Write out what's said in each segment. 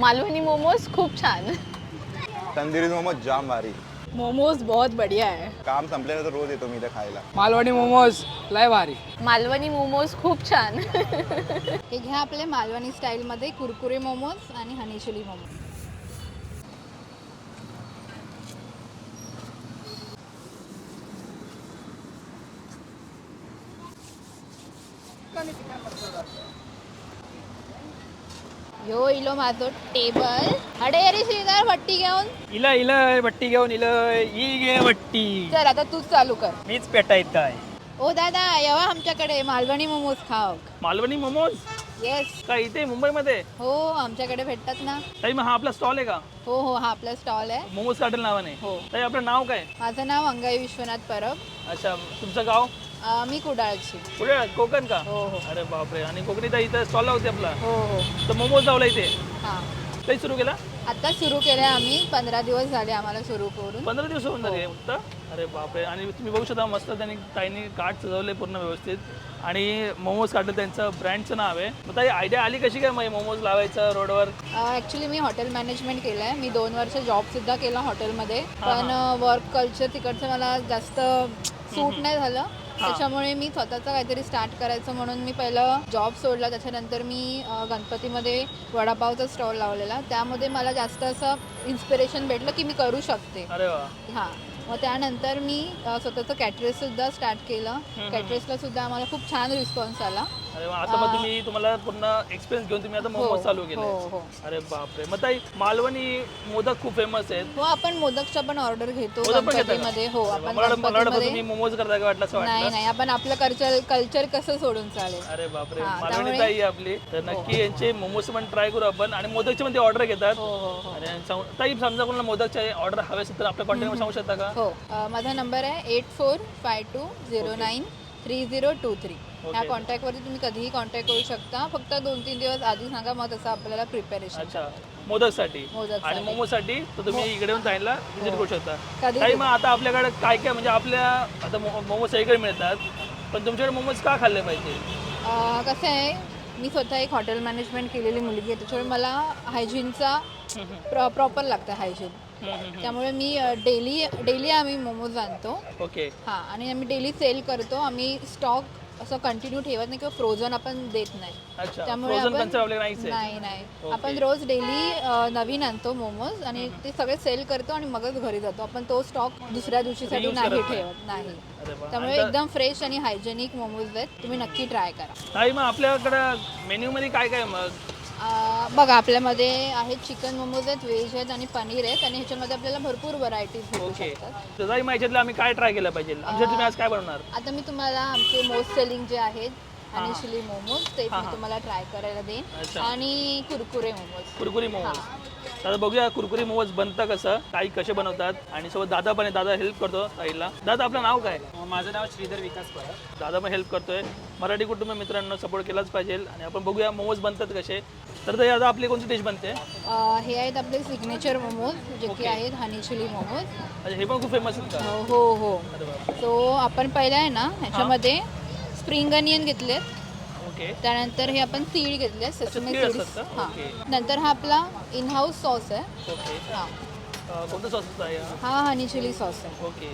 मालवणी मोमोज खूप छान. तंदुरी मोमोज जाम भारी. मोमोज बहुत बढ़िया है. काम संपल्यानंतर रोज येतो मी इथे खायला. मालवणी मोमोज लय भारी. मालवणी मोमोज खूप छान. हे घ्या आपले मालवणी स्टाईलमध्ये कुरकुरे मोमोज आणि हनी चिली मोमोज. ह्यो इलो माझो टेबल. अडे अरे श्रीधर भट्टी घेऊन. इल इल बट्टी घेऊन इल ई घे बट्टी चल आता तूच चालू कर. मीच पेटायत आहे. ओ दादा येवा आमच्याकडे मालवणी मोमोज खाव. मालवणी मोमोज? येस का इथे मुंबईमध्ये? हो आमच्याकडे भेटतात ना. ताई मग हा आपला स्टॉल आहे का? हो हो हा आपला स्टॉल आहे. मोमोज काटेल नावाने. हो. ताई आपलं नाव काय? माझं नाव अंगाई विश्वनाथ परब. अच्छा तुमचं गाव? अं, मी कुडाळची. कुठे आहे? कोकण का? हो हो. अरे बापरे. आणि कोकणी ताई इथं स्टॉल होते आपला. हो हो. तर मोमोज लावला इथे? हां. काही सुरू केला? आता सुरू केलं आम्ही. पंधरा दिवस झाले आम्हाला सुरू करून. पंधरा दिवस होऊन झाले फक्त? अरे बापरे. आणि तुम्ही बघू शकता मस्त त्यांनी ताईने कार्ड सजवले पूर्ण व्यवस्थित. आणि मोमोज काढलं त्यांचं ब्रँडचं नाव आहे. मग ताई आयडिया आली कशी काय मग मोमोज लावायचं रोडवर? ॲक्च्युली मी हॉटेल मॅनेजमेंट केलं आहे मी दोन वर्ष जॉबसुद्धा केला हॉटेलमध्ये पण वर्क कल्चर तिकडचं मला जास्त सूट नाही झालं. त्याच्यामुळे मी स्वतःचं काहीतरी स्टार्ट करायचं म्हणून मी पहिलं जॉब सोडला. त्याच्यानंतर मी गणपतीमध्ये वडापावचा स्टॉल लावलेला. त्यामध्ये मला जास्त असं इन्स्पिरेशन भेटलं की मी करू शकते. अरे वा. हां. मग त्यानंतर मी स्वतःचं कॅटरेस सुद्धा स्टार्ट केलं. कॅटरेसला सुद्धा आम्हाला खूप छान रिस्पॉन्स आला. अरे वा आता मग तुम्ही तुम्हाला पूर्ण एक्सपिरियन्स घेऊन तुम्ही आता मोमोज चालू केले. हो हो. अरे बापरे. मग ताई मालवणी मोदक खूप फेमस आहेत. हो आपण मोदकच्या पण ऑर्डर घेतो मोदक पण घेता का? गणपतीमध्ये. हो अरे आपण वा, मला वाटलं- मला वाटलं गणपतीमध्ये तुम्ही मोमोज करता का वाटलं असं नाही वाटलं? नाही आपण आपलं कल्चर कल्चर कसं सोडून चालेल? अरे बापरे हा, मालवणी त्यामुळे- ताई आहे आपली. तर नक्की यांचे मोमोज पण ट्राय करू आपण आणि मोदकचे पण ते ऑर्डर घेतात. हो हो हो. आणि सांगू- ताई समजा कोणाला मोदकचे ऑर्डर हवे असेल तर आपल्या कॉन्टॅक्ट सांगू शकता का? हो अ, माझा नंबर आहे eight four five two zero nine three zero two three. ह्या. कॉन्टॅक्टवरती तुम्ही कधीही कॉन्टॅक्ट करू शकता. फक्त दोन तीन दिवस आधी सांगा मग तसं आपल्याला प्रिपरेशन अच्छा. मोदकसाठी. मोदकसाठी. आणि मोमोसाठी तर तुम्ही इकडे येऊन ताईला व्हिजिट करू शकता. कधी ताई मग आता आपल्याकडे काय काय म्हणजे आपल्या आता मो- मोमोज सगळीकडे मिळतात. पण तुमच्याकडे मोमोज का खाल्ले पाहिजे? अ, कसं आहे मी स्वतः एक हॉटेल मॅनेजमेंट केलेली मुलगी आहे. त्याच्यामुळे मला हायजीनचा प्र प्रॉपर लागतं हायजीन त्यामुळे मी डेली डेली आम्ही मोमोज आणतो. ओके. हां आणि आम्ही डेली सेल करतो. आम्ही स्टॉक असं कंटिन्यू ठेवत नाही किंवा फ्रोझन आपण देत नाही. अच्छा त्यामुळे आपण नाही नाही. आपण रोज डेली नवीन आणतो मोमोज आणि ते सगळे सेल करतो आणि मगच घरी जातो. आपण तो स्टॉक दुसऱ्या दिवशीसाठी नाही. ठेवत नाही. त्यामुळे एकदम फ्रेश आणि हायजेनिक मोमोज आहेत. तुम्ही नक्की ट्राय करा. ताई मग आपल्याकडं मेन्यू मध्ये काय काय मग? बघा आपल्यामध्ये आहेत चिकन मोमोज आहेत व्हेज आहेत आणि पनीर आहेत आणि ह्याच्यामध्ये आपल्याला भरपूर व्हरायटीज भेटू ओके शकतात. आम्ही काय ट्राय केलं पाहिजे? आमच्या तुम्ही आज काय बनवणार? आता मी तुम्हाला आमचे मोस्ट सेलिंग जे आहेत आणि चिली मोमोज तेच मी तुम्हाला ट्राय करायला देईन. अच्छा. आणि कुरकुरे मोमोज. कुरकुरी मोमोज. तर आता बघूया कुरकुरी मोमोज बनतं कसं काही कसे बनवतात आणि सोबत दादा पण आहे. दादा हेल्प करतो ताईला दादा आपलं नाव काय? माझं नाव श्रीधर विकास परब दादा पण हेल्प करतोय. मराठी कुटुंब मित्रांनो सपोर्ट केलाच पाहिजे. आणि आपण बघूया मोमोज बनतात कसे. तर ताई आता आपली कोणती डिश बनते? अं, हे आहेत आपले सिग्नेचर मोमोज जे की आहेत हनी चिली मोमोज. अच्छा हे पण खूप फेमस आहेत का? हो हो हो. सो आपण पहिला आहे ना ह्याच्यामध्ये स्प्रिंग अनियन घेतलेत ओके. त्यानंतर हे आपण तीळ घेतले सेसमे तीळ सीड्स असतात का? हां. ओके. नंतर हा आपला इन हाऊस सॉस आहे. ओके. हां. अं, कोणतं सॉस आहे हा? हा हनी चिली सॉस आहे. ओके.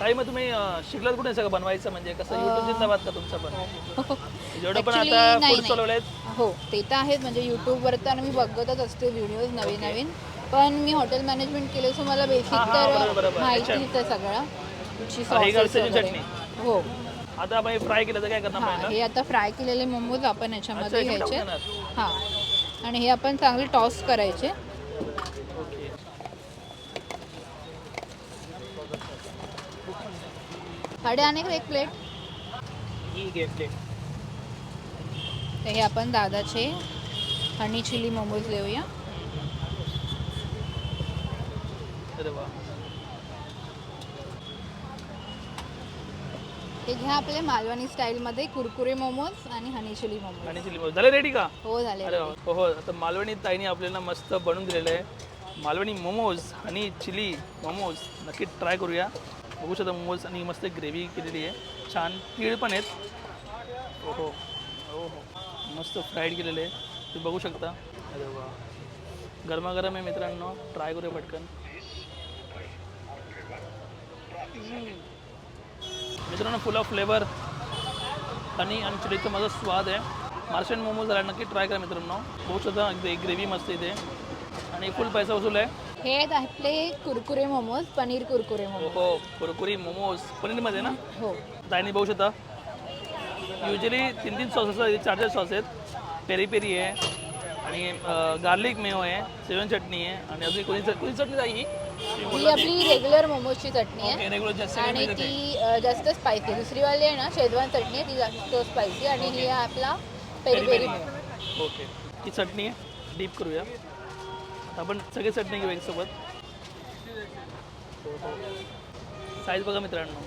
ताई मग तुम्ही अं, शिकलात कुठे सगळं बनवायचं? म्हणजे कसं युट्यूब जिंदाबाद का तुमचं पण? जेवढं पण Actually, आता नाही, फूड नाही. हो ते तर आहेत. म्हणजे यूट्यूबवर तर मी बघतच असते व्हिडिओज नवीन नवीन पण मी हॉटेल मॅनेजमेंट केले सो मला बेसिक हां, हां, बरोबर, तर बरोबर. आहे सगळं कुठची sauces घरची वगैरे. चटणी. हो. आता आपण फ्राय केलं तर काय करणार हां हे आता फ्राय केलेले मोमोज आपण अच्छा, याच्यामध्ये घ्यायचे. टाकून हां. आणि हे आपण चांगले टॉस करायचे. ओके. हडे आणि एक प्लेट ही तर हे आपण दादाचे हनी चिली मोमोज देऊया अरे वा. हे घ्या आपले मालवणी स्टाईलमध्ये कुरकुरे मोमोज आणि हनी चिली मोमोज. आणि चिली मोमोज. झाले रेडी का? हो झाले. अरे वा. हो हो. आता मालवणी ताईने आपल्याला मस्त बनवून दिलेलं आहे. मालवणी मोमोज आणि चिली मोमोज. नक्की ट्राय करूया. बघू शकता मोमोज आणि मस्त ग्रेव्ही केलेली आहे. छान तीळ पण आहेत. हो हो. हो हो. मस्त फ्राईड केलेले आहे. तुम्ही बघू शकता. अरे वा. गरमागरम आहे मित्रांनो. ट्राय करूया पटकन. मित्रांनो फुल ऑफ फ्लेवर हनी आणि चिलीचा माझा स्वाद आहे. मार्शन मोमोज झाला नक्की ट्राय करा मित्रांनो. बघू शकता अगदी ग्रेव्ही मस्त इथे आणि फुल पैसा वसूल आहे. हे आहेत आपले कुरकुरे मोमोज पनीर कुरकुरे हो मोमोज. हो कुरकुरी मोमोज. पनीरमध्ये ना? हो. दायनी बघू शकता. युजली तीन तीन सॉस असतात चार चार सॉस आहेत. पेरी पेरी आहे. आणि गार्लिक मेयो आहे सेवन चटणी आहे. आणि अजून कोणी कोणी चटणी आहे? ही ही आपली रेग्युलर मोमोजची चटणी आहे. आणि ती जास्त स्पायसी दुसरीवाली आहे ना शेजवान चटणी आहे ती जास्त स्पायसी आणि ही आहे आपला पेरी पेरी ओके ही चटणी आहे. डीप करूया. आपण सगळे चटणी घेऊ एकसोबत. साईज बघा मित्रांनो.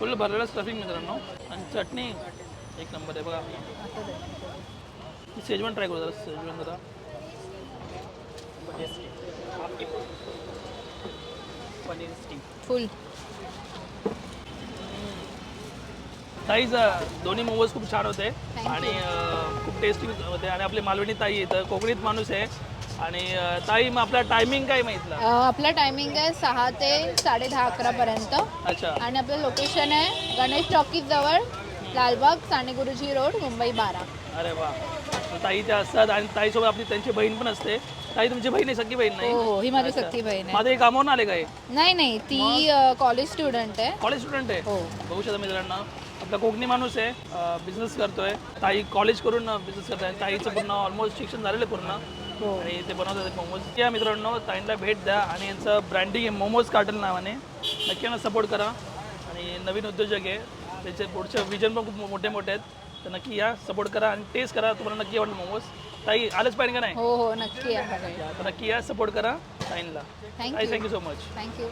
फुल भरलेलं स्टफिंग मित्रांनो. आणि चटणी एक नंबर आहे बघा. शेजवान ट्राय करू जरा शेजवान जरा. पनीर फुल. ताईज दोन्ही मोमोज खूप छान होते. आणि खूप टेस्टी होते. आणि आपली मालवणी ताई इथं कोकणीत माणूस आहे. आणि अं, ताई मग आपला टायमिंग काय माहितला अ, आपला टायमिंग आहे सहा ते साडे दहा अकरापर्यंत अच्छा. आणि आपलं लोकेशन आहे गणेश टॉकीज जवळ लालबाग साने गुरुजी रोड मुंबई बारा. अरे वा. ताई त्या असतात आणि ताईसोबत आपली त्यांची बहीण पण असते. ताई तुमची बहीण आहे सगळी बहीण नाही? हो हो ही माझी. सख्खी बहीण आहे. माझं कामावून आले काय? नाही नाही ती कॉलेज स्टुडंट आहे. कॉलेज स्टुडंट आहे? हो. बघू शकता मित्रांनो. आपला कोकणी माणूस आहे बिझनेस करतोय. ताई कॉलेज करून बिझनेस करताय ताईचं पूर्ण ऑलमोस्ट शिक्षण झालेलं आहे पूर्ण. हो. आणि ते बनवतात मोमोज या मित्रांनो ताईंना भेट द्या आणि यांचं ब्रँडिंग आहे मोमोज कार्टल नावाने. नक्की यांना सपोर्ट करा. आणि नवीन उद्योजक आहे. त्याचे पुढचे विजन पण खूप मोठे मोठे आहेत. तर नक्की या सपोर्ट करा आणि टेस्ट करा. तुम्हाला नक्की आवडेल मोमोज ताई आलंच पाहिजे का नाही? हो हो नक्की आहे. तर नक्की या सपोर्ट करा ताईंला ताई thank you thank you so much thank you